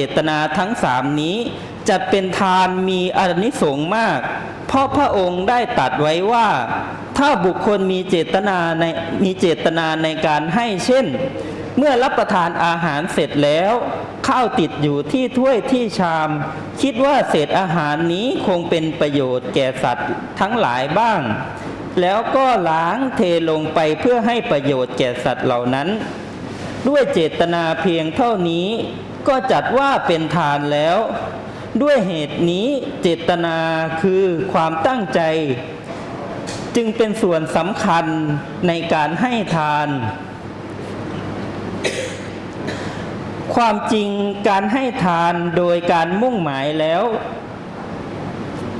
เจตนาทั้งสามนี้จัดเป็นทานมีอานิสงส์มาก เพราะพระองค์ได้ตัดไว้ว่า ถ้าบุคคลมีเจตนาในมีเจตนาในการให้เช่น เมื่อรับประทานอาหารเสร็จแล้ว ข้าวติดอยู่ที่ถ้วยที่ชาม คิดว่าเศษอาหารนี้คงเป็นประโยชน์แก่สัตว์ทั้งหลายบ้าง แล้วก็ล้างเทลงไปเพื่อให้ประโยชน์แก่สัตว์เหล่านั้น ด้วยเจตนาเพียงเท่านี้ ก็จัดว่าเป็นทานแล้ว ด้วยเหตุนี้เจตนาคือความตั้งใจ จึงเป็นส่วนสำคัญในการให้ทาน ความจริงการให้ทานโดยการมุ่งหมายแล้ว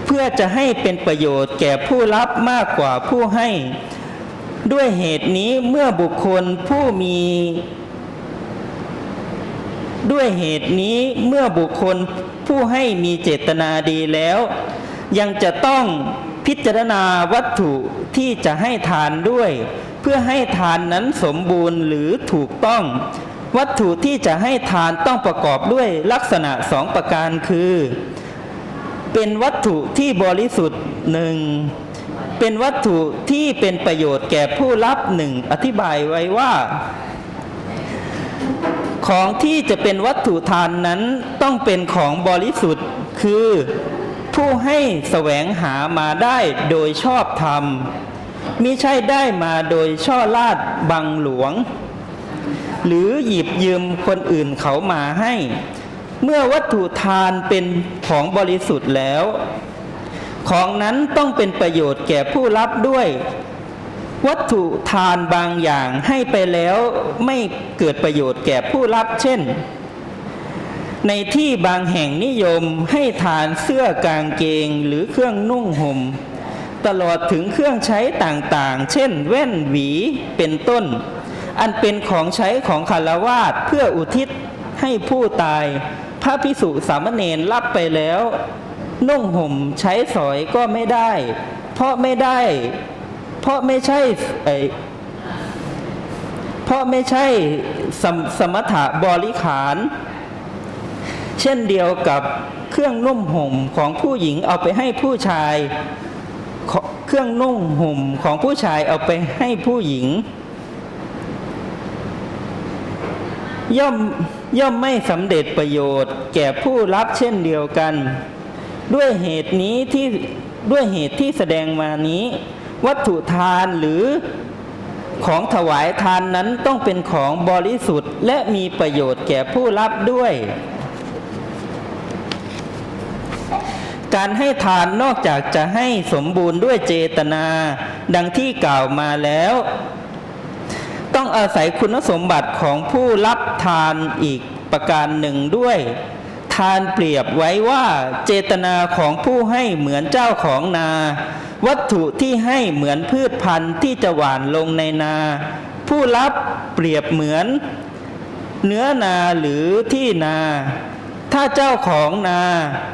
เพื่อจะให้เป็นประโยชน์แก่ผู้รับมากกว่าผู้ให้ ด้วยเหตุนี้เมื่อบุคคลผู้มี ด้วยเหตุนี้เมื่อบุคคลผู้ให้มีเจตนาดีแล้ว ยังจะต้องพิจารณาวัตถุที่จะให้ทานด้วย เพื่อให้ทานนั้นสมบูรณ์หรือถูกต้อง วัตถุที่จะให้ทานต้องประกอบด้วยลักษณะสองประการคือ เป็นวัตถุที่บริสุทธิ์หนึ่งเป็นวัตถุที่เป็นประโยชน์แก่ผู้รับหนึ่งอธิบายไว้ว่า ของที่จะเป็นวัตถุทานนั้นต้องเป็นของบริสุทธิ์ คือผู้ให้แสวงหามาได้โดยชอบธรรมมิใช่ได้มาโดยช่อลาดบังหลวง หรือหยิบยืมคนอื่นเขามาให้ เมื่อวัตถุทานเป็นของบริสุทธิ์แล้ว ของนั้นต้องเป็นประโยชน์แก่ผู้รับด้วย วัตถุทานบางอย่างให้ไปแล้วไม่เกิดประโยชน์แก่ผู้รับเช่น ในที่บางแห่งนิยมให้ทานเสื้อกางเกงหรือเครื่องนุ่งหม่มตลอดถึงเครื่องใช้ต่างๆ เช่น แว่นหวีเป็นต้น อันเป็นของใช้ของคารวาสเพื่ออุทิศให้ผู้ตาย พระพิสุสามเณรรับไปแล้ว นุ่งห่มใช้สอยก็ไม่ได้ เพราะไม่ได้ เพราะไม่ใช่ไอเพราะไม่ใช่สมสมถะบริขาร เช่นเดียวกับเครื่องนุ่มห่มของผู้หญิงเอาไปให้ผู้ชาย เครื่องนุ่งห่มของผู้ชายเอาไปให้ผู้หญิง ย่อมย่อมไม่สำเร็จประโยชน์ แก่ผู้รับเช่นเดียวกัน ด้วยเหตุนี้ที่ด้วยเหตุที่แสดงมานี้ วัตถุทานหรือของถวายทานนั้นต้องเป็นของบริสุทธิ์ และมีประโยชน์แก่ผู้รับด้วย การให้ทานนอกจากจะให้สมบูรณ์ด้วยเจตนา ดังที่กล่าวมาแล้ว ต้องอาศัยคุณสมบัติของผู้รับทานอีกประการหนึ่งด้วยานเปรียบไว้ว่าเจตนาของผู้ให้เหมือนเจ้าของนา วัตถุที่ให้เหมือนพืชพันธุ์ที่จะหว่านลงในนา ผู้รับเปรียบเหมือน เนื้อนาหรือที่นา ถ้าเจ้าของนา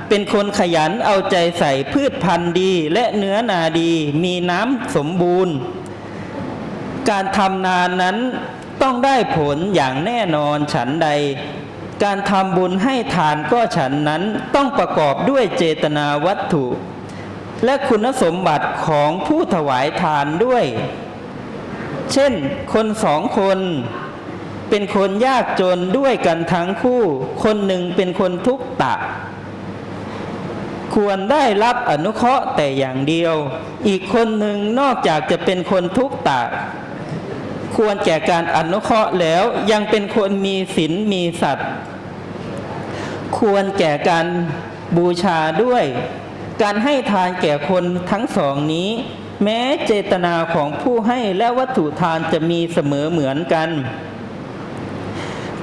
เป็นคนขยันเอาใจใส่พืชพันธุ์ดีและเนื้อนาดีมีน้ำสมบูรณ์ การทำนานั้นต้องได้ผลอย่างแน่นอนฉันใด การทำบุญให้ทานก็ฉันนั้นต้องประกอบด้วยเจตนาวัตถุ และคุณสมบัติของผู้ถวายทานด้วย เช่น คนสองคน เป็นคนยากจนด้วยกันทั้งคู่ คนหนึ่งเป็นคนทุกข์ตะ ควรได้รับอนุเคราะห์แต่อย่างเดียว อีกคนหนึ่งนอกจากจะเป็นคนทุกข์ตะ ควรแก่การอนุเคราะห์แล้วยังเป็นคนมีศีลมีสัตว์ ควรแก่การบูชาด้วย การให้ทานแก่คนทั้งสองนี้ แม้เจตนาของผู้ให้และวัตถุทานจะมีเสมอเหมือนกัน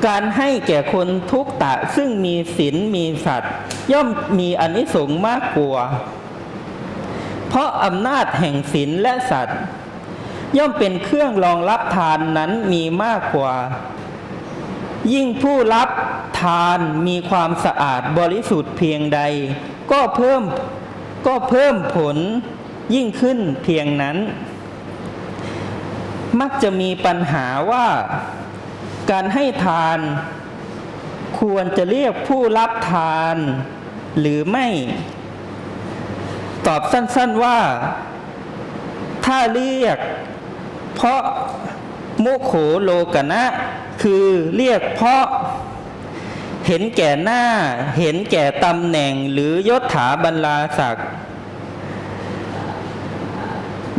การให้แก่คนทุกตะซึ่งมีศีลมีสัตว์ ย่อมมีอนิสงส์มากกว่า เพราะอำนาจแห่งศีลและสัตว์ ย่อมเป็นเครื่องรองรับทานนั้นมีมากกว่า ยิ่งผู้รับทานมีความสะอาดบริสุทธิ์เพียงใด ก็เพิ่มก็เพิ่มผลยิ่งขึ้นเพียงนั้น มักจะมีปัญหาว่าการให้ทานควรจะเรียกผู้รับทานหรือไม่ ตอบสั้นๆว่า ถ้าเรียก เพราะโมโขโลกนะ คือเรียกเพราะเห็นแก่หน้า เห็นแก่ตำแหน่งหรือยศถาบรรลาศักดิ์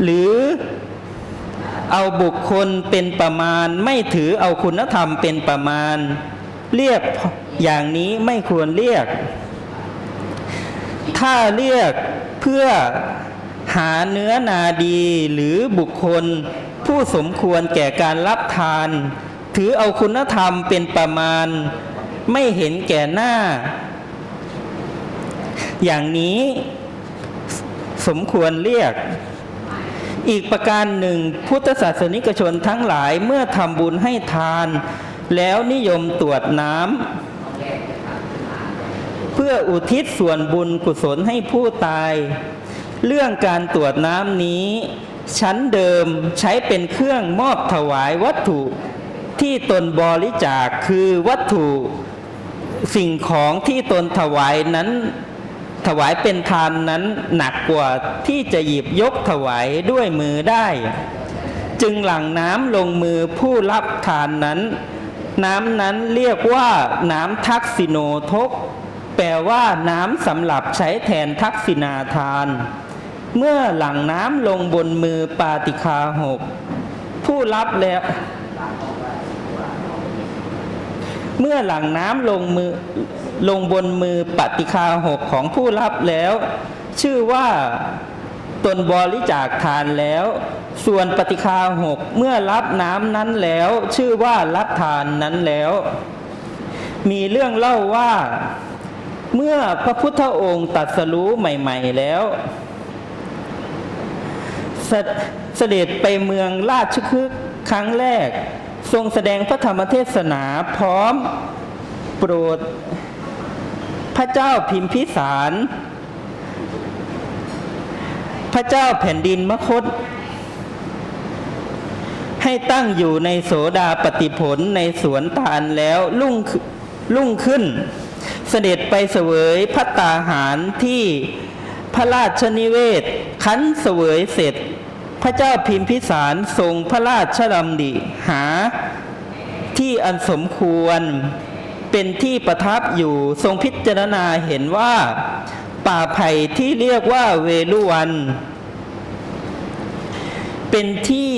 หรือเอาบุคคลเป็นประมาณ ไม่ถือเอาคุณธรรมเป็นประมาณ เรียกอย่างนี้ไม่ควรเรียก ถ้าเรียกเพื่อหาเนื้อนาดีหรือบุคคล ผู้สมควรแก่การรับทาน ถือเอาคุณธรรมเป็นประมาณ ไม่เห็นแก่หน้า อย่างนี้สมควรเรียก อีกประการหนึ่ง พุทธศาสนิกชนทั้งหลายเมื่อทำบุญให้ทาน แล้วนิยมตรวจน้ำเพื่ออุทิศส่วนบุญกุศลให้ผู้ตาย เรื่องการตรวจน้ำนี้ ชั้นเดิมใช้เป็นเครื่องมอบถวายวัตถุที่ตนบริจาคคือวัตถุสิ่งของที่ตนถวายนั้น ถวายเป็นทานนั้นหนักกว่าที่จะหยิบยกถวายด้วยมือได้ จึงหลั่งน้ำลงมือผู้รับทานนั้น น้ำนั้นเรียกว่าน้ำทักษิโนทก แปลว่าน้ำสำหรับใช้แทนทักษินาทาน เมื่อหลังน้ำลงบนมือปาติคาหก ผู้รับแล้ว เมื่อหลังน้ำลงมือลงบนมือปฏิคาหกของผู้รับแล้ว ชื่อว่าตนบริจาคทานแล้ว ส่วนปฏิคาหกเมื่อรับน้ำนั้นแล้ว ชื่อว่ารับทานนั้นแล้ว มีเรื่องเล่าว่า เมื่อพระพุทธองค์ตรัสรู้ใหม่ ๆแล้ว สเสด็จไปเมืองราชคฤห์ครั้งแรก ทรงแสดงพระธรรมเทศนาพร้อมโปรดพระเจ้าพิมพิสาร พระเจ้าแผ่นดินมคต ให้ตั้งอยู่ในโสดาปฏิผลในสวนตาลแล้วรุ่งขึ้นรุ่งขึ้น เสด็จไปเสวยพัตตาหารที่พระราชนิเวศ คั้นเสวยเสร็จ พระเจ้าพิมพิสารทรงพระราชดำริหา ที่อันสมควรเป็นที่ประทับอยู่ทรงพิจารณาเห็นว่า ป่าไผ่ที่เรียกว่าเวลุวัน เป็นที่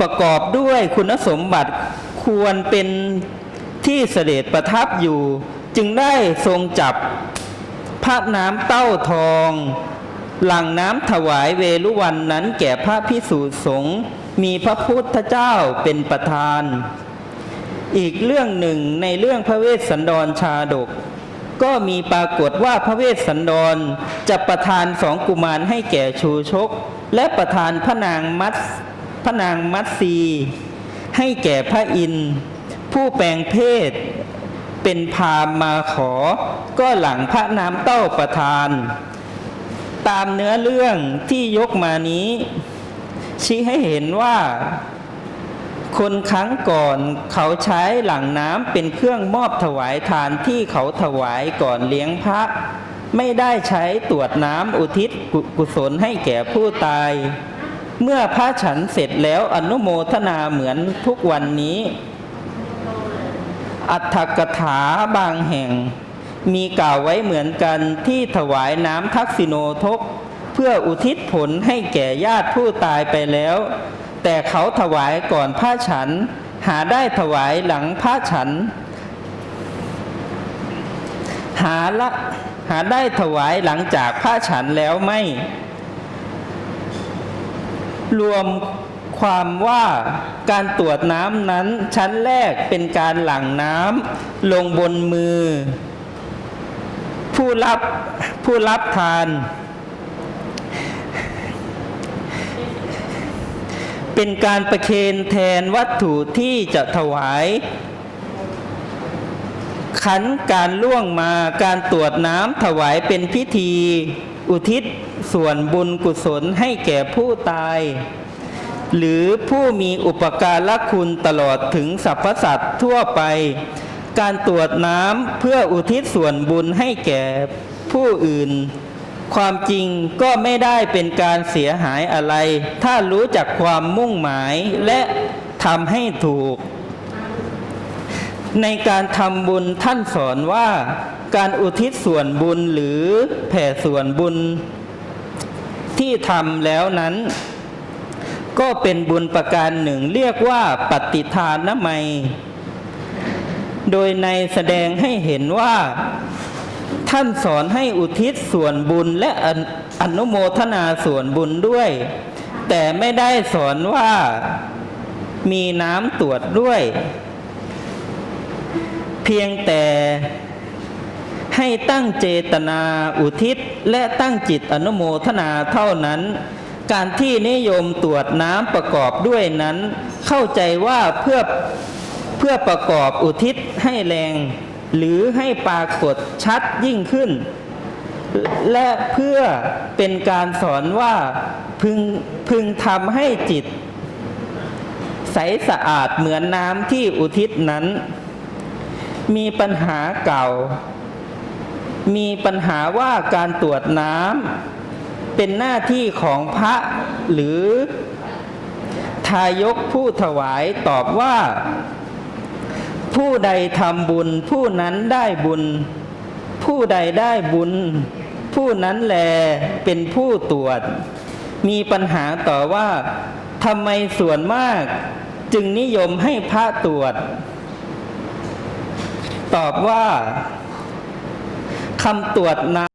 ประกอบด้วยคุณสมบัติควรเป็นที่เสด็จประทับอยู่ จึงได้ทรงจับพระน้ำเต้าทอง หลังน้ำถวายเวลุวันนั้นแก่พระพิสุสงฆ์มีพระพุทธเจ้าเป็นประธาน อีกเรื่องหนึ่งในเรื่องพระเวสสันดรชาดก ก็มีปรากฏว่าพระเวสสันดรจะประทานสองกุมารให้แก่ชูชก และประทานพระนางมัตพระนางมัตสี ให้แก่พระอินทร์ผู้แปลงเพศเป็นพามมาขอ ก็หลังพระน้ำเต้าประทาน ตามเนื้อเรื่องที่ยกมานี้ ชี้ให้เห็นว่า คนครั้งก่อนเขาใช้หลังน้ำเป็นเครื่องมอบถวายทานที่เขาถวายก่อนเลี้ยงพระ ไม่ได้ใช้ตรวจน้ำอุทิศกุศลให้แก่ผู้ตาย เมื่อพระฉันเสร็จแล้วอนุโมทนาเหมือนทุกวันนี้ อัตถกถาบางแห่ง มีกล่าวไว้เหมือนกันที่ถวายน้ำทักษิโนทก เพื่ออุทิศผลให้แก่ญาติผู้ตายไปแล้ว แต่เขาถวายก่อนพระฉัน หาได้ถวายหลังพระฉัน หาละหาได้ถวายหลังจากพระฉันแล้วไม่ รวมความว่าการตรวจน้ำนั้นชั้นแรกเป็นการหลั่งน้ำลงบนมือ ผู้รับผู้รับทาน เป็นการประเคนแทนวัตถุที่จะถวาย ขันการล่วงมาการตรวจน้ำถวายเป็นพิธีอุทิศส่วนบุญกุศลให้แก่ผู้ตาย หรือผู้มีอุปการะคุณตลอดถึงสรรพสัตว์ทั่วไป การตรวจน้ำเพื่ออุทิศส่วนบุญให้แก่ผู้อื่น ความจริงก็ไม่ได้เป็นการเสียหายอะไร ถ้ารู้จักความมุ่งหมายและทำให้ถูก ในการทำบุญท่านสอนว่า การอุทิศส่วนบุญหรือแผ่ส่วนบุญ ที่ทำแล้วนั้น ก็เป็นบุญประการหนึ่งเรียกว่าปฏิทานนมัย โดยในแสดงให้เห็นว่า ท่านสอนให้อุทิศส่วนบุญและอนุโมทนาส่วนบุญด้วย แต่ไม่ได้สอนว่ามีน้ำตรวจด้วย เพียงแต่ให้ตั้งเจตนาอุทิศและตั้งจิตอนุโมทนาเท่านั้น การที่นิยมตรวจน้ำประกอบด้วยนั้น เข้าใจว่าเพื่อ พื่อประกอบอุทิศให้แรง หรือให้ปรากฏชัดยิ่งขึ้น และเพื่อเป็นการสอนว่าพึงพึงทำให้จิต ใสสะอาดเหมือนน้ำที่อุทิศนั้น มีปัญหาเก่า มีปัญหาว่าการตรวจน้ำเป็นหน้าที่ของพระหรือทายกผู้ถวายตอบว่า ผู้ใดทำบุญ ผู้นั้นได้บุญ ผู้ใดได้บุญ ผู้นั้นแลเป็นผู้ตรวจ มีปัญหาต่อว่าทำไมส่วนมากจึงนิยมให้พระตรวจ ตอบว่าคำตรวจน้